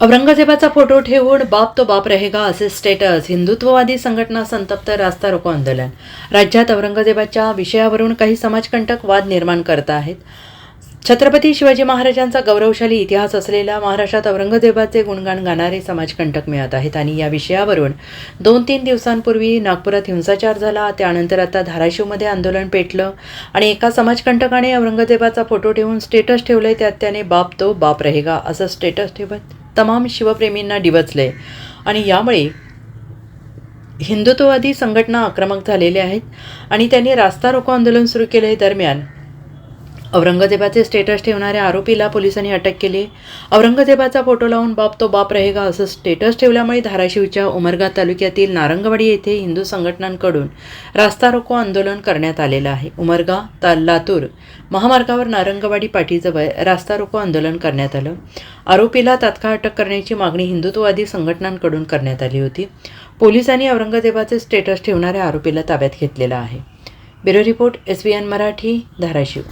औरंगजेबाचा photo ठेवून बाप तो बाप रहेगा असे स्टेटस हिंदुत्ववादी संघटना संतप्त रास्ता रोको आंदोलन. राज्यात औरंगजेबाच्या विषयावरून काही समाजकंटक वाद निर्माण करत आहेत. छत्रपती शिवाजी महाराजांचा गौरवशाली इतिहास असलेला महाराष्ट्रात औरंगजेबाचे गुणगान गाणारे समाजकंटक मिळत आहेत आणि या विषयावरून दोन तीन दिवसांपूर्वी नागपुरात हिंसाचार झाला त्यानंतर आता धाराशिवमध्ये आंदोलन पेटलं आणि एका समाजकंटकाने औरंगजेबाचा फोटो ठेवून स्टेटस ठेवलंय त्यात त्याने बाप तो बाप रहेगा असं स्टेटस ठेवत तमाम शिवप्रेमींना डिवचले आणि यामुळे हिंदुत्ववादी संघटना आक्रमक झालेल्या आहेत आणि त्यांनी रास्ता रोको आंदोलन सुरू केले दरम्यान. औरंगजेबाचे स्टेटस ठेवणाऱ्या आरोपीला पोलिसांनी अटक केली. औरंगजेबाचा फोटो लावून बाप तो बाप रहेगा असं स्टेटस ठेवल्यामुळे धाराशिवच्या उमरगा तालुक्यातील नारंगवाडी येथे हिंदू संघटनांकडून रास्ता रोको आंदोलन करण्यात आलेलं आहे. उमरगा ता लातूर महामार्गावर नारंगवाडी पाठीजवळ रास्ता रोको आंदोलन करण्यात आलं. आरोपीला तात्काळ अटक करण्याची मागणी हिंदुत्ववादी संघटनांकडून करण्यात आली होती. पोलिसांनी औरंगजेबाचे स्टेटस ठेवणाऱ्या आरोपीला ताब्यात घेतलेला आहे. Bureau report S B N Marathi Dharashiv.